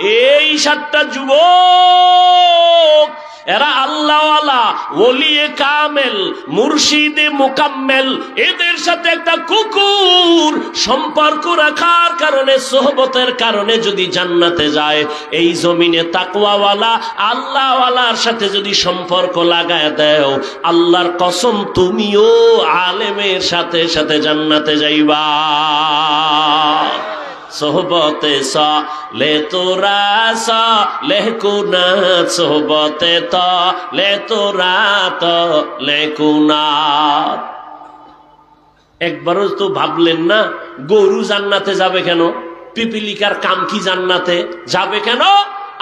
এই সাতটা যুবক, এরা আল্লাহওয়ালা, ওলিয়ে কামেল, মুর্শিদে মোকাম্মেল, এদের সাথে একটা কুকুর সম্পর্ক রাখার কারণে, সোহবতের কারণে যদি জান্নাতে যায়, এই জমিনে তাকওয়াওয়ালা, আল্লাহওয়ালার সাথে যদি সম্পর্ক লাগায় দেও, আল্লাহর কসম তুমিও আলেমের সাথে সাথে জান্নাতে যাইবা। সোহবতে স, লে তোরা স লেকুনা সোহবতে ত, লে তোরা ত লেকুনা একবারও তো ভাবলেন না, গরু জান্নাতে যাবে কেন? পিপিলিকার কাম কি জান্নাতে? যাবে কেন?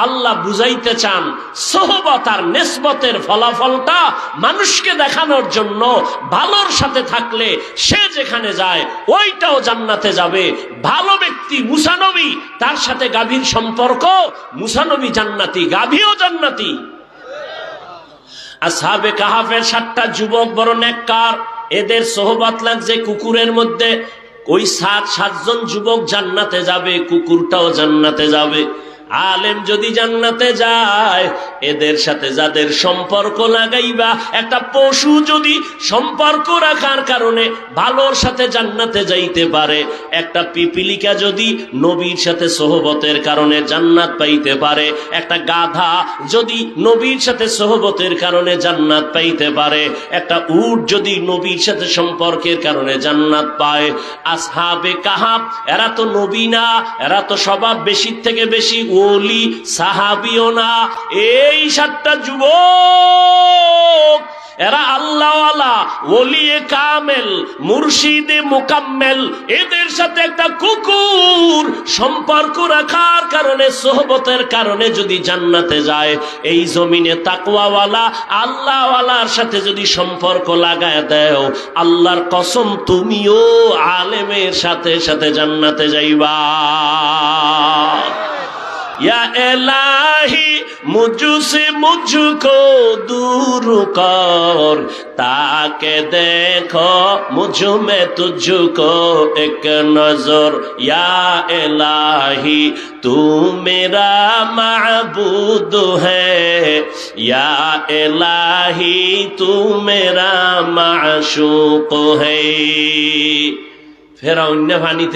আল্লাহ বুঝাইতে চান, সোহবত আর নেসবতের ফলাফলটা মানুষকে দেখানোর জন্য, ভালোর সাথে থাকলে সে যেখানে যায়, ওইটাও জান্নাতে যাবে। ভালো ব্যক্তি মুসানবী তার সাথে গাভীর সম্পর্ক মুসানবী জান্নাতি, গাভীও জান্নাতি। আসহাবে কাহাফের সাতটা যুবক বড় নেককার, এদের সোহবত লাগছে কুকুরের মধ্যে। ওই সাত, সাতজন যুবক জান্নাতে যাবে, কুকুরটাও জান্নাতে যাবে। আলেম যদি জান্নাতে যায়, এদের সাথে যাদের সম্পর্ক লাগাইবা, একটা পশু যদি সম্পর্ক রাখার কারণে ভালোর সাথে জান্নাতে যাইতে পারে, একটা পিপিলিকা যদি নবীর সাথে সোহবতের কারণে জান্নাত পাইতে পারে, একটা গাধা যদি নবীর সাথে সোহবতের কারণে জান্নাত পাইতে পারে, একটা উট যদি নবীর সাথে সম্পর্কের কারণে জান্নাত পায়। আসহাবে কাহাব, এরা তো নবী না, এরা তো স্বভাব বেশির থেকে বেশি ওলি সাহাবিও না, এই সাতটা যুবক। এরা আল্লাহওয়ালা ওলিয়ে কামেল, মুর্শিদে মোকাম্মেল। এদের সাথে একটা কুকুর সম্পর্ক রাখার কারণে, সোহবতের কারণে যদি জান্নাতে যায়, এই জমিনে তাকওয়াওয়ালা, আল্লাহওয়ালার সাথে যদি সম্পর্ক লাগায় দেও, আল্লাহর কসম, তুমিও আলেমের সাথে সাথে জান্নাতে যাইবা। মুজুসি মুঝুকো দূর কর তাকে দেখো মুঝু মে তুঝুকো এক নজর এলাহি তুমেরা মাহবুদ হ্যা এলাহি তুমেরা মাহ শুক হে ফের অন্য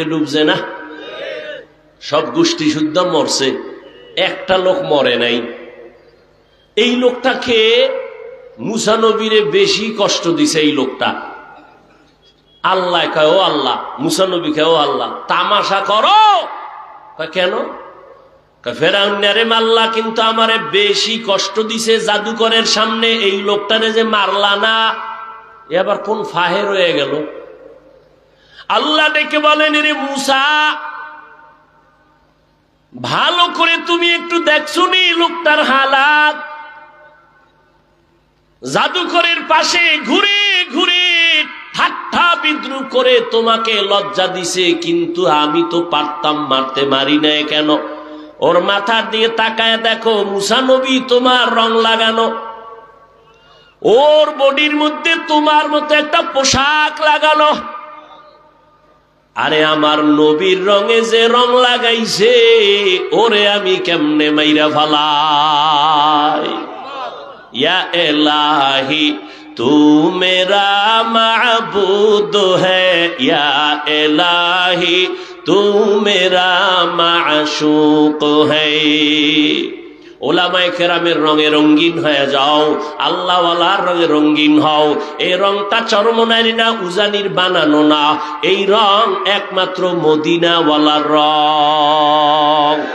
ডুবছে না সব গোষ্ঠী শুদ্ধ মরছে, একটা লোক মরে নাই। এই লোকটাকে মুসানবীরে বেশি কষ্ট দিছে এই লোকটা। আল্লাহ কয়, ও আল্লাহ মুসানবী কয়, ও আল্লাহ, তামাশা করো। কেন? ফেরাউন্নারে মাল্লা কিন্তু আমারে বেশি কষ্ট দিছে জাদুকরের সামনে, এই লোকটারে যে মারলা না। এবার কোন ফাহে রয়ে গেল। আল্লাহ ডেকে বলেন রে মুসা ভালো করে তুমি একটু দেখছ নি লোকটার হালাত। জাদুকরের পাশে ঘুরে ঘুরে ঠাট্টা বিদ্রুপ করে তোমাকে লজ্জা দিছে, কিন্তু আমি তো পারতাম মারতে মারি নাই কেন? ওর মাথা দিয়ে তাকায় দেখো মুসানবী তোমার রং লাগানো। ওর বডির মধ্যে তোমার মতো একটা পোশাক লাগানো। আরে আমার নবীর রঙে যে রং লাগাইছে, ওরে আমি কেমনে মাইরা ফালাই? ইয়া এলাহি তু মেরা মাবুদ হ্যা এলাহি তু মেরা মাশুক হ্যাঁ ওলামায় কেরামের রঙে রঙ্গিন হয়ে যাও, আল্লাহওয়ালার রঙে রঙ্গিন হও। এই রংটা চরমনারি না, উজানির বানানো না। এই রং একমাত্র মদিনাওয়ালার রং।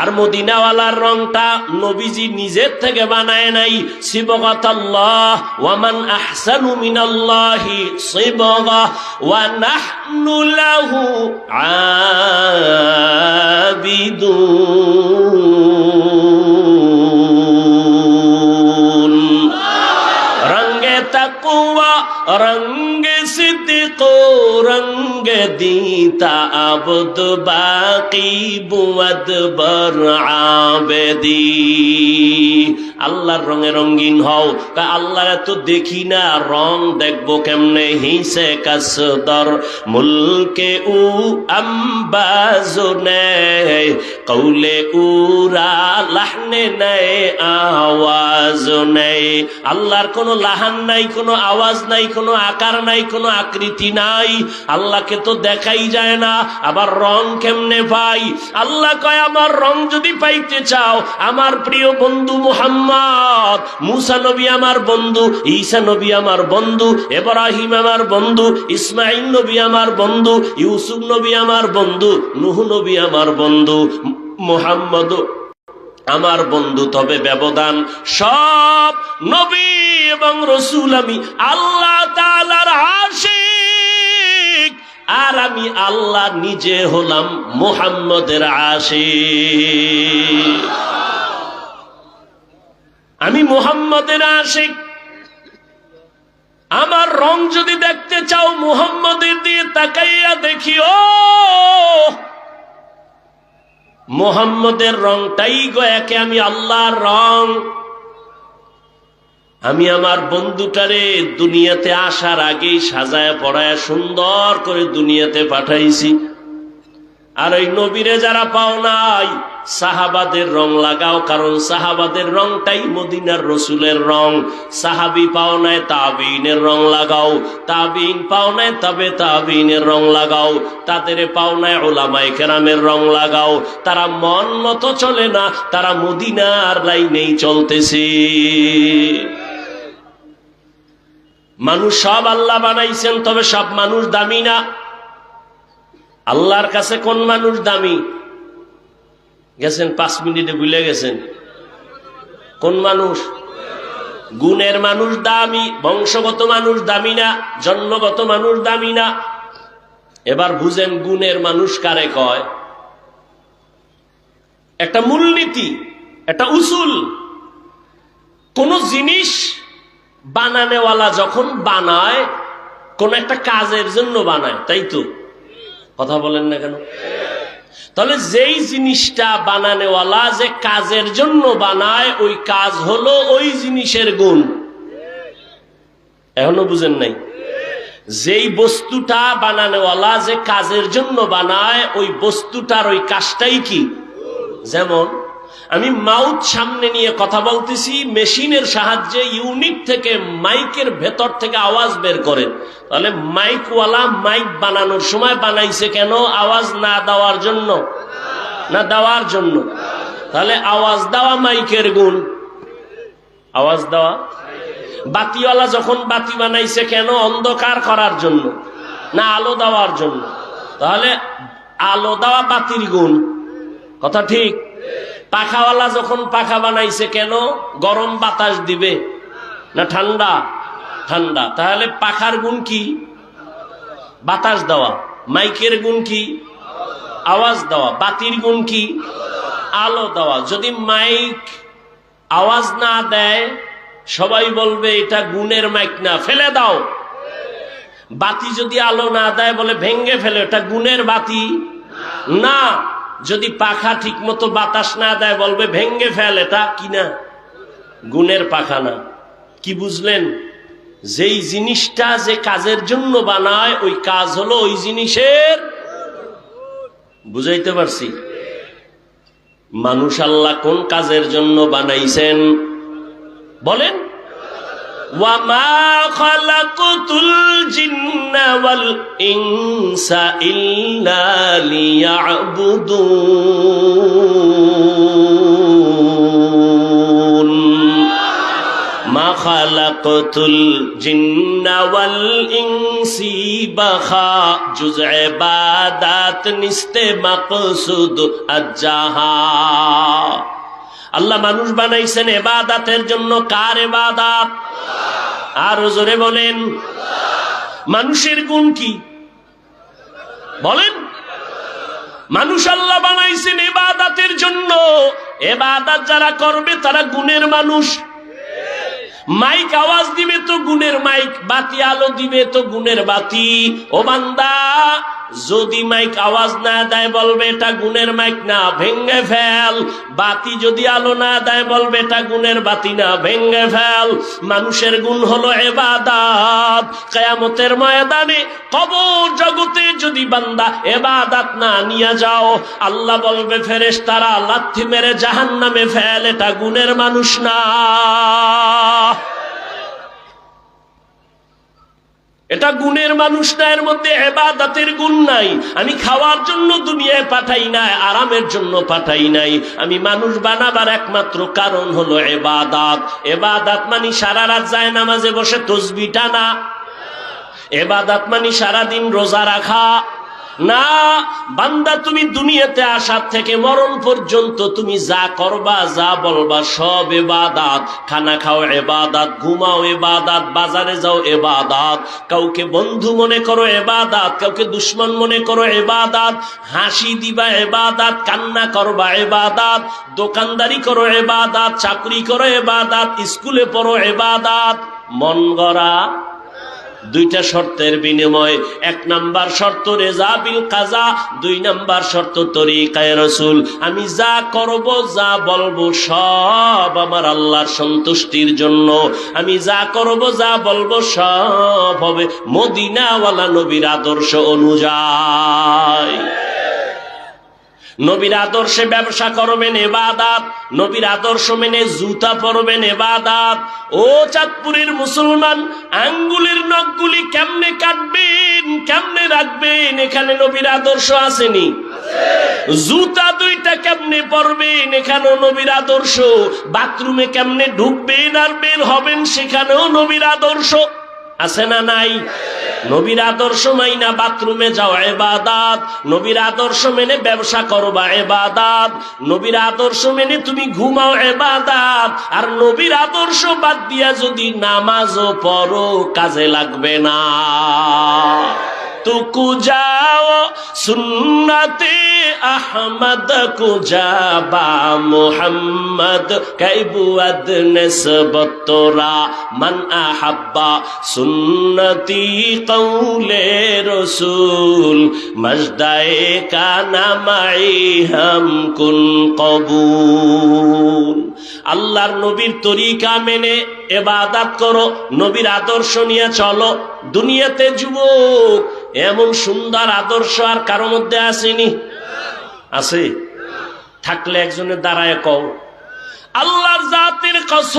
আর মদিনাওয়ালার রংটা নবীজি নিজের থেকে বানায় নাই শিবগত আল্লাহ ওয়ামান আহসানু মিনাল্লাহি শিবগা ওয়া নাহনু লাহু আবিদুন। রঙ্গে রঙ্গে সিদ্দিকো রঙ্গে দিতা আবদ বাকি বুয়াদ বর আবেদি। আল্লাহর রঙে রঙিন হও। তা আল্লাহ এত দেখি না, রং দেখব কেমনে? হিসে কাসদর মুলকে উ আম্বাজো কৌলে উরা লাহনে নেয়, আওয়াজ নেই আল্লাহর কোনো লাহান নাই, কোনো আওয়াজ নাই, কোনো আকার নাই, কোনো আকৃতি নাই। আল্লাহকে তো দেখাই যায় না, আবার রং কেমনে পাই? আল্লাহ কয়, আমার রং যদি পাইতে চাও, আমার প্রিয় বন্ধু মুহাম্মদ মুসা নবী আমার বন্ধু, ঈসা নবী আমার বন্ধু এব্রাহিম আমার বন্ধু ইসমাইল নবী আমার বন্ধু, ইউসুফ নবী আমার বন্ধু, নুহ নবী আমার বন্ধু, মোহাম্মদ আমার বন্ধু, তবে ব্যবধান সব নবী এবং রসুল আমি, আল্লাহ তালার আশিক, আর আমি আল্লাহ নিজে হলাম মোহাম্মদের আশিক। আমি মোহাম্মদের আশিক। আমার রং যদি দেখতে চাও মোহাম্মদের দিয়ে তাকাইয়া দেখিও। মোহাম্মদের রংটাই গয়াকে আমি আল্লাহর রং। আমি আমার বন্ধুটারে দুনিয়াতে আসার আগেই সাজায় পড়ায় সুন্দর করে দুনিয়াতে পাঠাইছি। আর ওই নবীরে যারা পাও নাই সাহাবাদের রং লাগাও, কারণ সাহাবাদের রংটাই মদিনার রসুলের রং। সাহাবি পাও নাই তাবিনের রং লাগাও। তাবিন পাও নাই, তবে তাবিনের রং লাগাও। তাদের পাও নাই ওলামাই কেরামের রং লাগাও। তারা মন মতো চলে না, তারা মদিনার লাইনেই চলতেছে। মানুষ সব আল্লাহ বানাইছেন, তবে সব মানুষ দামি না। আল্লাহর কাছে কোন মানুষ দামি? গেছেন, পাঁচ মিনিটে ভুলে গেছেন। কোন মানুষ? গুণের মানুষ দামি, বংশগত মানুষ দামি না, জন্মগত মানুষ দামি না। এবার বুঝেন গুণের মানুষ কারে কয়? একটা মূলনীতি, একটা উসুল। কোন জিনিস বানানেওয়ালা যখন বানায়, কোন একটা কাজের জন্য বানায়, তাই তো? কথা বলেন না কেন? তাহলে যেই জিনিসটা বানানেওয়ালা যে কাজের জন্য বানায়, ওই কাজ হলো ওই জিনিসের গুণ। এখনও বুঝেন নাই? যেই বস্তুটা বানানেওয়ালা যে কাজের জন্য বানায়, ওই বস্তুটার ওই কাজটাই কি? যেমন আমি মাউথ সামনে নিয়ে কথা বলতেছি, মেশিনের সাহায্যে ইউনিট থেকে মাইকের ভেতর থেকে আওয়াজ বের করে। তাহলে মাইকওয়ালা মাইক বানানোর সময় বানাইছে কেন? আওয়াজ না দেওয়ার জন্য? না দেওয়ার জন্য। তাহলে আওয়াজ দেওয়া মাইকের গুণ। আওয়াজ দেওয়া? বাতিওয়ালা যখন বাতি বানাইছে কেন? অন্ধকার করার জন্য, না আলো দেওয়ার জন্য। তাহলে আলো দেওয়া বাতির গুণ। কথা ঠিক? পাখাওয়ালা যখন পাখা বানাইছে কেন? গরম বাতাস দিবে। না ঠান্ডা? ঠান্ডা। তাহলে পাখার গুণ কি? বাতাস দেওয়া। মাইকের গুণ কি? আওয়াজ দেওয়া। বাতির গুণ কি? আলো দেওয়া। যদি মাইক আওয়াজ না দেয়, সবাই বলবে, এটা গুণের মাইক না, ফেলে দাও। বাতি যদি আলো না দেয়, বলে ভেঙ্গে ফেলে, এটা গুণের বাতি। না। যদি পাখা ঠিক মতো বাতাস না দেয়, বলবে, ভেঙ্গে ফেল এটা। কি না? গুণের পাখা না। কি বুঝলেন? যেই জিনিসটা যে কাজের জন্য বানায়, ওই কাজ হলো ওই জিনিসের বুঝাইতে পারছি? মানুষ আল্লাহ কোন কাজের জন্য বানাইছেন? বলেন। وما خلقت الجن والإنس إلا ليعبدون ما خلقت الجن والإنس بخا جزء عبادات نست مقصود الجهা আল্লাহ মানুষ বানাইছেন এবাদাতের জন্য কার এবাদাত? আর জোরে বলেন। মানুষের গুণ কি? বলেন। মানুষ আল্লাহ বানাইছেন এবাদাতের জন্য। এবাদাত যারা করবে তারা গুণের মানুষ। মাইক আওয়াজ দিবে তো গুণের মাইক, বাতি আলো দিবে তো গুণের বাতি। ও বান্দা যদি মাইক আওয়াজ না দেয়, বলবে এটা গুণের মাইক না ভেঙ্গে ফেল। বাতি যদি আলো না দেয়, বলবে এটা গুণের বাতি না ভেঙ্গে ফেল। মানুষের গুণ হলো এবাদাত। কেয়ামতের ময়দানে কবর জগতে যদি বান্দা এবাদাত না নিয়ে যাও, আল্লাহ বলবে ফেরেশ তারা লাথি মেরে জাহান নামে ফেল, এটা গুণের মানুষ না। এটা গুণের মানুষ না, এর মধ্যে এবাদাতের গুণ নাই। আমি খাওয়ার জন্য দুনিয়ায় পাঠাই নাই, আরামের জন্য পাঠাই নাই। আমি মানুষ বানাবার একমাত্র কারণ হলো এবাদাত। এবাদাত মানি সারা রাত যায় নামাজে বসে তসবি টানা এবাদাত মানি সারাদিন রোজা রাখা। না, বান্দা, তুমি দুনিয়াতে আসার থেকে মরণ পর্যন্ত তুমি যা করবা, যা বলবা, সব এবাদাত। খানা খাও এবাদাত, ঘুমাও এবাদাত, বাজারে যাও এবাদাত। কাউকে বন্ধু মনে করো এবাদাত, কাউকে দুশ্মন মনে করো এবাদাত। হাসি দিবা এবাদাত, কান্না করবা এবাদাত। দোকানদারি করো এবাদাত, চাকরি করো এবাদাত, স্কুলে পড়ো এবাদাত। মন গড়া দুইটা শর্তের বিনিময়, এক নাম্বার শর্ত রেজা বিল কাজা, দুই নাম্বার শর্ত তরিকায় রসুল, আমি যা করব, যা বলব, সব আমার আল্লাহর সন্তুষ্টির জন্য। আমি যা করব, যা বলব, সব হবে মদিনাওয়ালা নবীর আদর্শ অনুযায়ী। নবীর আদর্শে ব্যবসা করবেন এবাদাত, নবীর আদর্শ মেনে জুতা পরবেন এবাদাত। ও চাঁদপুরের মুসলমান, আঙ্গুলের নখগুলি কেমনে কাটবেন, কেমনে রাখবেন? এখানে নবীর আদর্শ আসেনি। জুতা দুইটা কেমনে পরবেন? এখানেও নবীর আদর্শ। বাথরুমে কেমনে ঢুকবেন আর বের হবেন, সেখানেও নবীর আদর্শ। আছে না নাই? নবীর আদর্শ মাইনা বাথরুমে যাও, এবাদাত। নবীর আদর্শ মেনে ব্যবসা করবা এবাদাত। নবীর আদর্শ মেনে তুমি ঘুমাও, এবাদাত। আর নবীর আদর্শ বাদ দিয়া যদি নামাজও পড়ো, কাজে লাগবে না। তুকু যাও, সুন্নতে আহমদ কুজাবা মোহাম্মদ কাইবুয়াদ নসবতরা মান আহাব্বা। সুন্নতি কৌলে রসুল, মজদায়ে কানা মাই হাম কুন কবুল। আল্লাহর নবীর তরিকা মেনে এবাদাত করো, নবীর আদর্শ নিয়ে চলো। দুনিয়াতে যুবক, এমন সুন্দর আদর্শ আর কারও মধ্যে আসেনি? আছে? থাকলে একজনের দাঁড়ায় কও। আল্লাহর জাতির কসম,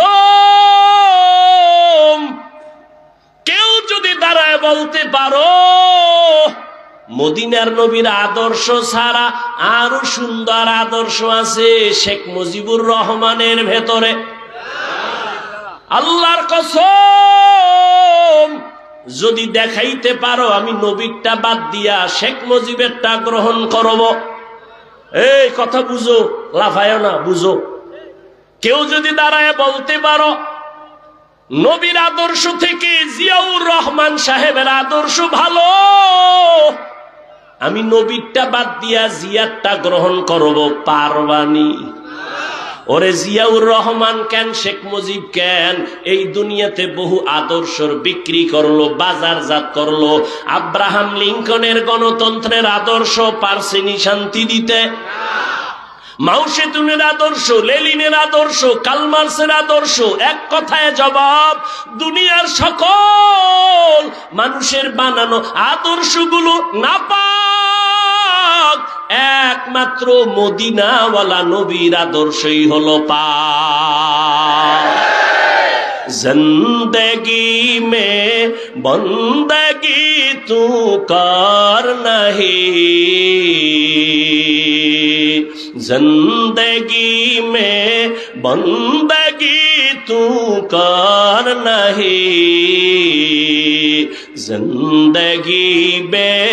কেউ যদি দাঁড়ায় বলতে পারো, মদিনার নবীর আদর্শ ছাড়া আরও সুন্দর আদর্শ আছে শেখ মুজিবুর রহমানের ভেতরে। আল্লাহর কসম, যদি দেখাইতে পারো আমি নবীরটা বাদ দিয়া শেখ মুজিবেরটা গ্রহণ করব। এই কথা বুঝো, লাফায় না, বুঝো। কেউ যদি দাঁড়ায় বলতে পারো, নবীর আদর্শ থেকে জিয়াউর রহমান সাহেবের আদর্শ ভালো, আমি নবীরটা বাদ দিয়া জিয়ারটা গ্রহণ করব, পারবানি। ওরে জিয়াউর রহমান কেন, শেখ মুজিব কেন, এই দুনিয়াতে বহু আদর্শর বিক্রি করল, বাজারজাত করল, আব্রাহাম লিঙ্কনের গণতন্ত্রের আদর্শ পারসিনি শান্তি দিতে। মাউসেতুনের আদর্শ, লেলিনের আদর্শ, কালমার্সের আদর্শ, এক কথায় জবাব, দুনিয়ার সকল মানুষের বানানো আদর্শগুলো নাপাক একমাত্র মদিনাওয়ালা নবীর আদর্শই হল পাগি মে বন্দগি তু কর নাহি। জগি মে বন্দগি তু কর নাহি। জগি বে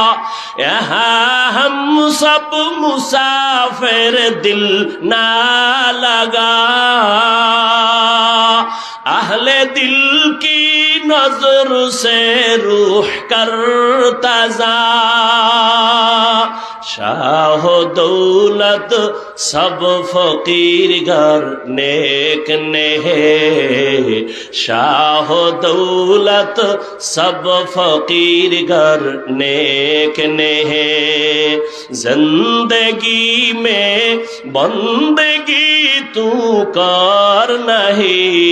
ہم سب مسافر دل نہ لگا اہل دل کی نظر سے روح کر تزا शाह दौलत सब फकीर घर नेक ने शाह दौलत सब फकीर घर नेक ने ज़िंदगी में बंदगी तू कर नहीं।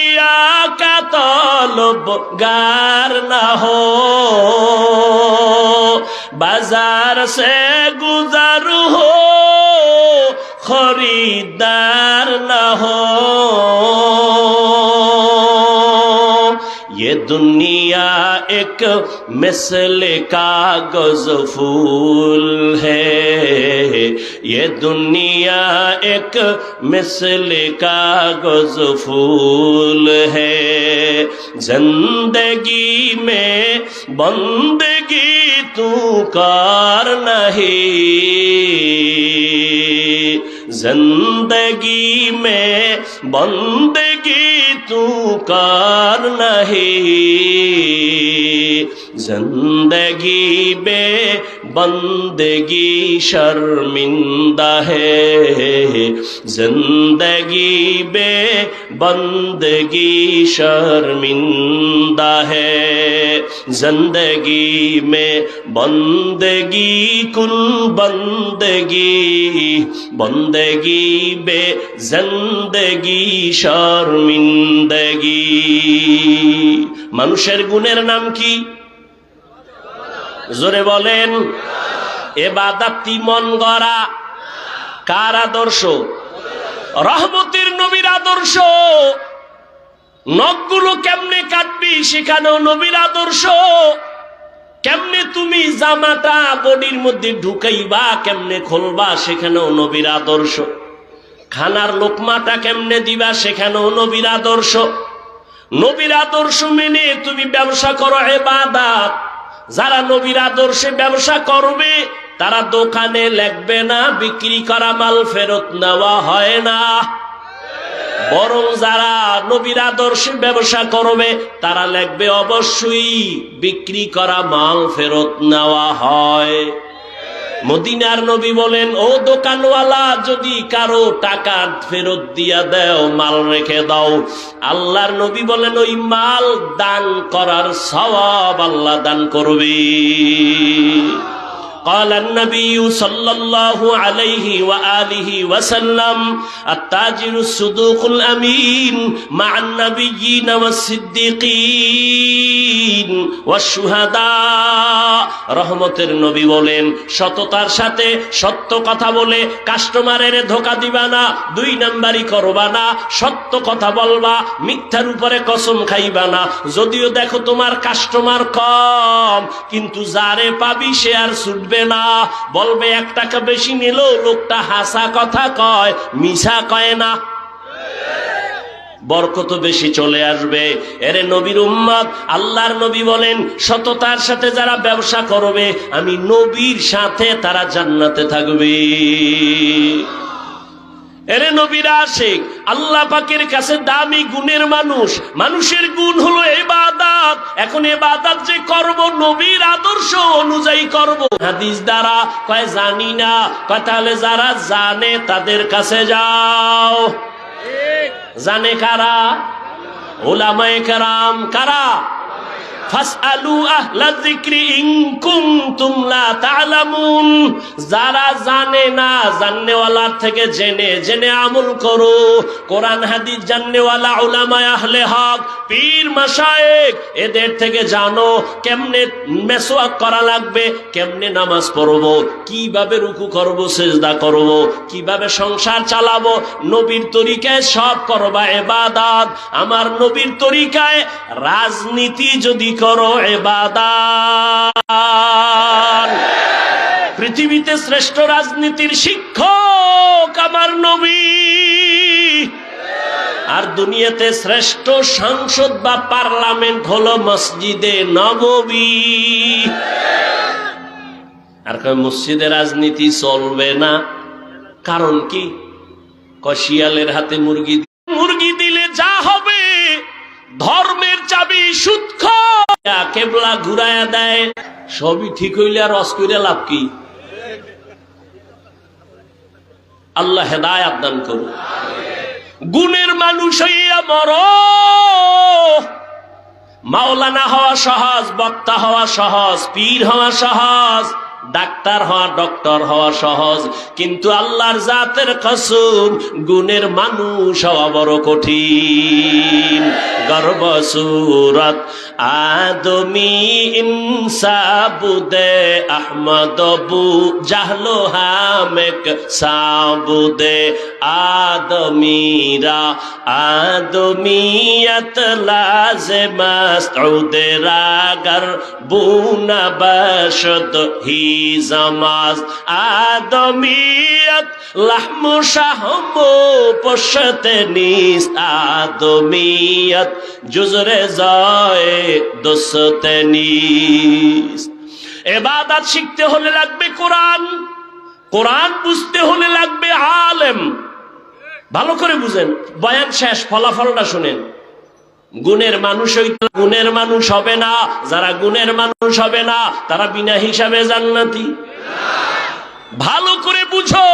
کا طالب گار نہ ہو بازار سے گزر ہو خریدار نہ ہو एक मिसल कागज़ फूल है। ये दुनिया एक मिसल कागज़ फूल है। ज़िंदगी में बंदगी तू कर नहीं। ज़िंदगी में बंदगी तू कर नहीं। زندگی بے بندگی شرمندہ ہے زندگی بے بندگی شرمندہ ہے زندگی میں بندگی کن بندگی بندگی بے زندگی شرمندگی মানুষের গুণের নাম কি জোরে বলেন, এবাদাতি মন গড়া কার আদর্শ? রহমতির নবীর আদর্শ। নখগুলো কেমনে কাটবি সেখানেও নবীর আদর্শ। কেমনে তুমি জামাটা বডির মধ্যে ঢুকাইবা, কেমনে খোলবা সেখানেও নবীর আদর্শ। খানার লোকমাটা কেমনে দিবা সেখানেও নবীর আদর্শ। নবীর আদর্শ মেনে তুমি ব্যবসা করো এবাদাত। যারা নবীর আদর্শে ব্যবসা করবে, তারা দোকানে লেখবে না, বিক্রি করা মাল ফেরত নেওয়া হয় না। বরং যারা নবীর আদর্শে ব্যবসা করবে, তারা লেখবে অবশ্যই বিক্রি করা মাল ফেরত নেওয়া হয়। মদিনার নবী বলেন, ও দোকানওয়ালা, যদি কারও টাকা ফেরত দিয়া দেও, মাল রেখে দাও। আল্লাহর নবী বলেন, ওই মাল দান করার সবাব আল্লাহ দান করবে। قال النبي صلى الله عليه وآله وسلم التاجر الصدوق الأمين مع النبيين والصديقين والشهداء রহমতের নবী বলেন সততার সাথে সত্য কথা বলে কাস্টমারের ধোকা দিবা না দুই নাম্বারি করবা না সত্য কথা বলবা মিথ্যার উপরে কসম খাইবা না যদিও দেখো তোমার কাস্টমার কম কিন্তু যারে পাবি সে আর ছুটবে না। বলবে, এক টাকা বেশি নিল লোকটা হাসা কথা কয়, মিশা কয় না। বরকত বেশি চলে আসবে। এরে নবীর উম্মত, আল্লাহর নবী বলেন, সততার সাথে যারা ব্যবসা করবে, আমি নবীর সাথে তারা জান্নাতে থাকবে। এরে নবীরা আশেক আল্লাহ পাকের কাছে দামি গুণের মানুষ। মানুষের গুণ হলো এবাদাত এখন এবাদাত যে করব নবীর আদর্শ অনুযায়ী করব। হাদিস দ্বারা কয় জানি না। কয় তাহলে যারা জানে তাদের কাছে যাও। জানে কারা? ওলামায়ে কারাম। কারা? যারা জানে না থেকে জেনে জেনে আমল করো। কোরআন, হাদিস আহলে হক, পীর, মাশায়েখ, এদের থেকে জানো কেমনে মেসওয়াক করা লাগবে, কেমনে নামাজ পড়ব, কীভাবে রুকু করব, সেজদা করব, কীভাবে সংসার চালাবো, নবীর তরিকায় সব করবা, এবাদাত। আমার নবীর তরিকায় রাজনীতি যদি করো এবাদাত পৃথিবীতে শ্রেষ্ঠ রাজনীতির শিক্ষক আমার নবী। আর দুনিয়াতে শ্রেষ্ঠ সংসদ বা পার্লামেন্ট হলো মসজিদে নববী। আর কয়, মসজিদে রাজনীতি চলবে না। কারণ কি? কশিয়ালের হাতে মুরগি মুরগি দিলে যা হবে। ধর্মের চাবি কেবলা দেয়, সবই ঠিক হইলে আর লাভ কি? আল্লাহ হেদায়াত দান করুন। গুণের মানুষ হইয়া মর। মাওলানা হওয়া সহজ, বক্তা হওয়া সহজ, পীর হওয়া সহজ। ডাক্তার হওয়া, ডক্টর হওয়া সহজ। কিন্তু আল্লাহর জাতের কসুম, গুণের মানুষ হওয়া বড় কঠিন। গর্ব সুরত, আদমি ইনসাবুদে আহমদ বু জাহলো হামেক সাবুদে আদমিরা, আদমিয়ত লাজে মাসউদে রাগর, বুনা বশদ হি জামাজ আদমিয়ত লাহমু শাহমু পশতে নিস আদমিয়ত জুজরে যায় দোসতে নিস এবাদাত শিখতে হলে লাগবে কোরআন কোরআন বুঝতে হলে লাগবে আলেম। ভালো করে বুঝেন, বয়ান শেষ, ফলাফলটা শুনেন। গুণের মানুষ গুণের মানুষ হবে না। যারা গুণের মানুষ হবে না, তারা বিনা হিসাবে জান্নাতি। ভালো করে বুঝো,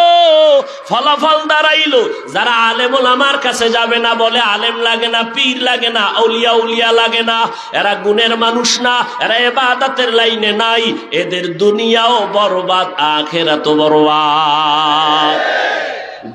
ফলাফল দাঁড়াইলো। যারা আলেমুল আমার কাছে যাবে না বলে আলেম লাগে না, পীর লাগে না, আউলিয়া উলিয়া লাগে না। এরা গুণের মানুষ না, এরা এবাদাতের লাইনে নাই। এদের দুনিয়াও বরবাদ আখেরা তো বরবাদ।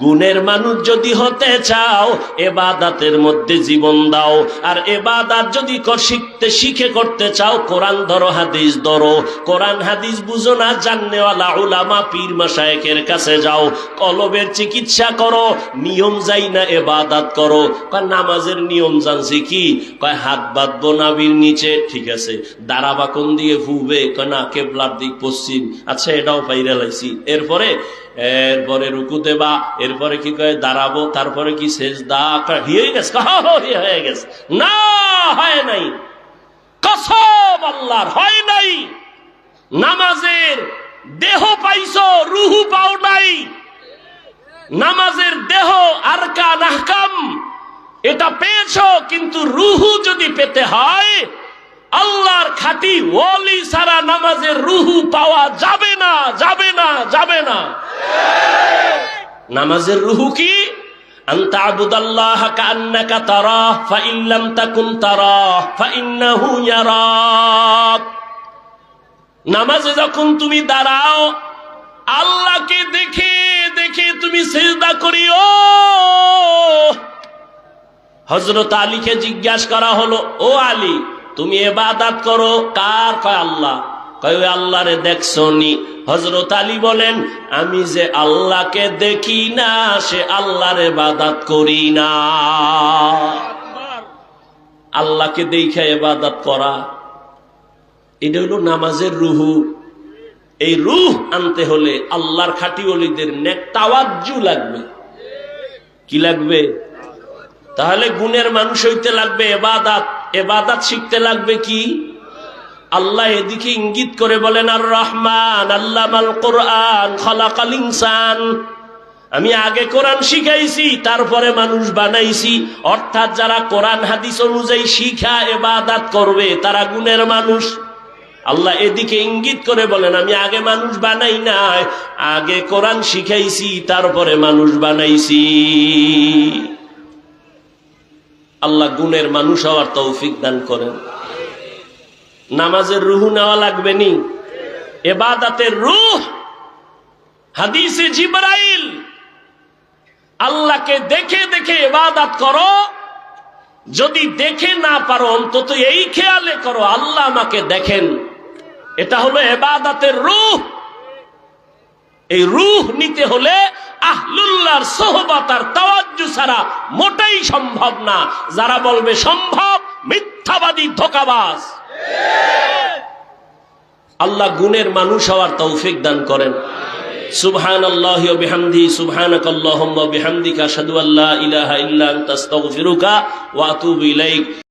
গুণের মানুষ যদি হতে চাও, এবাদাতের মধ্যে জীবন দাও। আর এবাদাত যদি শিখতে, শিখে করতে চাও, কোরআন ধরো, হাদিস ধরো। কোরআন, হাদিস বুঝো না, জাননেওয়ালা উলামা, পীর মাসায়েকের কাছে যাও। কলবের চিকিৎসা করো, নিয়ম যাই না, এবাদাত করো। কয়, নামাজের নিয়ম জানছি কি? কয়, হাত বাঁধবো নাবির নিচে, ঠিক আছে। দাঁড়াবা কোন দিকে ফুবে কয়, না, কেবলার দিক পশ্চিম। আচ্ছা এটাও পাইরে লাইছি। এরপরে এরপরে রুকু দেবা এরপরে কি কয়ে, দাঁড়াবো, তারপরে কি শেষ দা হয়ে গেছে? হয়ে গেছে? না, হয় নাই। কসম আল্লাহর, হয় নাই। নামাজের দেহ পাইছো, রুহু পাও নাই। নামাজের দেহ আর নাহকাম, এটা পেয়েছ, কিন্তু রুহু যদি পেতে হয়, আল্লাহর খাটি ওলি সারা নামাজের রুহু পাওয়া যাবে না যাবে না যাবে না। নামাজের রুহু কি? নামাজে যখন তুমি দাঁড়াও, আল্লাহকে দেখে দেখে তুমি সেজদা করিও। হজরত আলীকে জিজ্ঞাসা করা হলো, ও আলী, তুমি এবাদাত করো কার? কয় আল্লাহ। কয়, ওই আল্লাহরে দেখছ নি হজরত আলী বলেন, আমি যে আল্লাহকে দেখি না, সে আল্লাহর এবাদাত করি না। আল্লাহকে দেখে এবাদাত করা, এটা হলো নামাজের রুহু। এই রুহ আনতে হলে আল্লাহর খাটি অলিদের লাগবে। কি লাগবে? তাহলে গুণের মানুষ হইতে লাগবে এবাদাত এবাদাত শিখতে লাগবে কি? আল্লাহ এদিকে ইঙ্গিত করে বলেন আর রহমান আল্লাহ আল কোরআন, খলাকাল ইনসান। আমি আগে কোরআন শিখাইছি, তারপরে মানুষ বানাইছি। অর্থাৎ যারা কোরআন, হাদিস অনুযায়ী শিখা, এবাদাত করবে, তারা গুণের মানুষ। আল্লাহ এদিকে ইঙ্গিত করে বলেন, আমি আগে মানুষ বানাই নাই, আগে কোরআন শিখাইছি, তারপরে মানুষ বানাইছি। আল্লাহ গুণের মানুষ হওয়ার তৌফিক দান করেন। নামাজের রুহু নেওয়া লাগবে নি। এবাদাতের রুহ, হাদিসে জিবরাইল, আল্লাহকে দেখে দেখে এবাদাত করো। যদি দেখে না পারো, অন্তত এই খেয়ালে করো, আল্লাহ আমাকে দেখেন। এটা হলো এবাদাতের রুহ। এই রুহ নিতে হলে আহলুল্লাহর সোহবত আর তাওয়াজ্জু ছাড়া মোটেই সম্ভব না। যারা বলবে সম্ভব, মিথ্যাবাদী ধোকাবাজ। আল্লাহ গুণের মানুষ হওয়ার তৌফিক দান করেন। সুবহান আল্লাহ বিহামদি সুবহানাক আল্লাহুম্মা বিহামদিকা, আশহাদু আল্লা ইলাহা ইল্লা আনতা, আস্তাগফিরুকা ওয়া আতুবু ইলাইক।